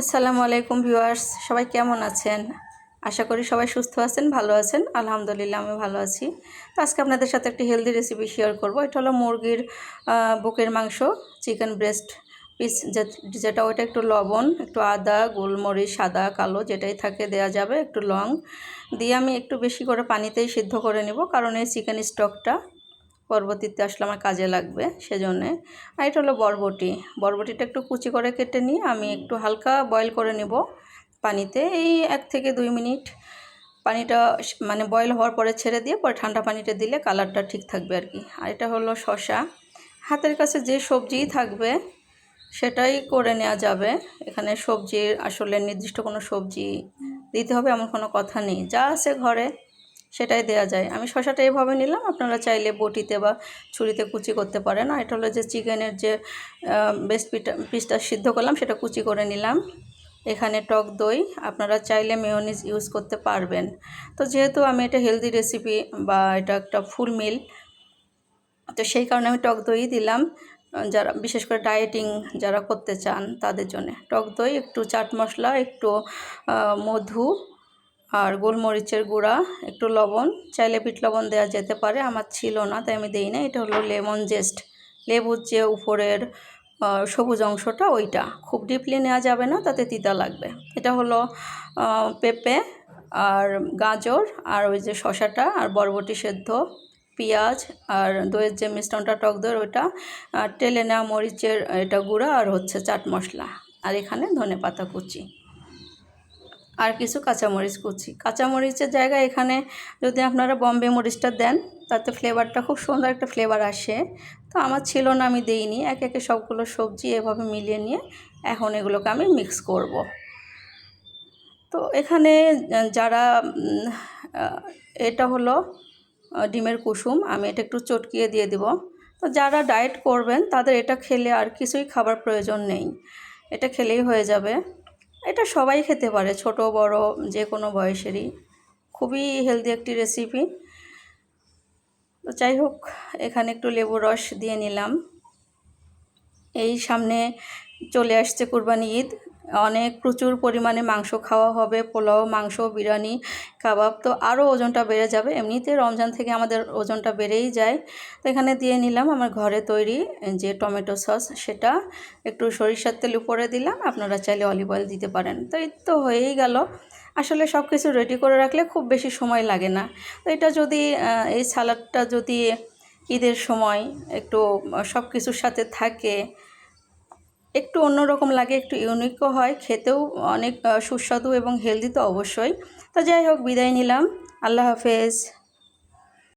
আসসালামু আলাইকুম ভিউয়ার্স, সবাই কেমন আছেন? আশা করি সবাই সুস্থ আছেন, ভালো আছেন। আলহামদুলিল্লাহ আমি ভালো আছি। তো আজকে আপনাদের সাথে একটি হেলদি রেসিপি শেয়ার করব। এটা হলো মুরগির বুকের মাংস চিকেন ব্রেস্ট পিস যেটা ওইটা একটু লবণ, একটু আদা, গোলমরিচ, সাদা, কালো, যেটাই থাকে দেয়া যাবে, একটু লং। দিয়ে আমি একটু বেশি করে পানিতেই সিদ্ধ করে নেব, কারণ এই চিকেন স্টকটা পরবর্তীতে আসলে আমার কাজে লাগবে সেজন্যে। আর এটা হলো বরবটি। বরবটিটা একটু কুচি করে কেটে নিয়ে আমি একটু হালকা বয়েল করে নেব পানিতে। এই এক থেকে দুই মিনিট পানিটা মানে বয়েল হওয়ার পরে ছেড়ে দিয়ে পরে ঠান্ডা পানিটা দিলে কালারটা ঠিক থাকবে আর কি। আর এটা হলো শশা হাতের কাছে যে সবজিই থাকবে সেটাই করে নেওয়া যাবে। এখানে সবজির আসলে নির্দিষ্ট কোনো সবজি দিতে হবে এমন কোনো কথা নেই। যা আছে ঘরে সেটাই দেওয়া যায়। আমি শশাটা এইভাবে নিলাম, আপনারা চাইলে বটিতে বা ছুরিতে কুচি করতে পারেন। আর এটা হলো যে চিকেনের যে বেস্ট পিটা পিসটা সিদ্ধ করলাম, সেটা কুচি করে নিলাম। এখানে টক দই, আপনারা চাইলে মেয়োনিজ ইউজ করতে পারবেন। তো যেহেতু আমি এটা হেলদি রেসিপি বা এটা একটা ফুল মিল তো সেই কারণে আমি টক দই দিলাম। যারা, বিশেষ করে ডায়েটিং যারা করতে চান তাদের জন্য। টক দই, একটু চাট মশলা, একটু মধু আর গোলমরিচের গুঁড়া, একটু লবণ, চাইলে বিট লবণ দেওয়া যেতে পারে, আমার ছিল না, তাই আমি দিই না, এটা হলো লেমন জেস্ট। লেবুর যে উপরের সবুজ অংশটা, ওইটা। খুব ডিপলি নেওয়া যাবে না, তাতে তিতা লাগবে। এটা হলো পেঁপে আর গাজর, আর ওই যে শশাটা আর বরবটি সেদ্ধ, পেঁয়াজ, আর দইয়ের যে মিশ্রণটা, টক দই ওইটা টেলে নেওয়া মরিচের, এটা গুঁড়া, আর হচ্ছে চাট মশলা। আর এখানে ধনে পাতা কুচি। আর কিছু কাঁচামরিচ কুচি। কাঁচামরিচের জায়গায় এখানে যদি আপনারা বম্বে মরিচটা দেন, তাতে ফ্লেভারটা খুব সুন্দর একটা ফ্লেভার আসে। তো আমার ছিল না, আমি দিইনি। এক একে সবগুলো সবজি এভাবে মিলিয়ে নিয়ে এখন এগুলোকে আমি মিক্স করব। তো এখানে যারা এটা হলো ডিমের কুসুম, আমি এটা একটু চটকিয়ে দিয়ে দিব। তো যারা ডায়েট করবেন, তাদের এটা খেলে আর কিছুই খাবার প্রয়োজন নেই। এটা খেলেই হয়ে যাবে। এটা সবাই খেতে পারে, ছোট, বড়, যে কোনো বয়সেরই। খুবই হেলদি একটি রেসিপি তো যাই হোক, এখানে একটু লেবু রস দিয়ে নিলাম। এই সামনে চলে আসছে কুরবানি ঈদ। অনেক প্রচুর পরিমাণে মাংস খাওয়া হবে, পোলাও, মাংস, বিরিয়ানি, কাবাব, তো আরও ওজনটা বেড়ে যাবে। এমনিতে রমজান থেকে আমাদের ওজনটা বেড়েই যায়। তো এখানে দিয়ে নিলাম আমার ঘরে তৈরি যে টমেটো সস, সেটা একটু সরিষার তেল উপরে দিলাম। আপনারা চাইলে অলিভ অয়েল দিতে পারেন। তো এই তো হয়েই গেল। আসলে সব কিছু রেডি করে রাখলে খুব বেশি সময় লাগে না। তো এটা যদি এই সালাডটা যদি ঈদের সময় একটু সব কিছুর সাথে থাকে একটু অন্যরকম লাগে, একটু ইউনিকও হয়, খেতেও অনেক সুস্বাদু এবং হেলদি তো অবশ্যই। তো যাই হোক, বিদায় নিলাম। আল্লাহ হাফেজ।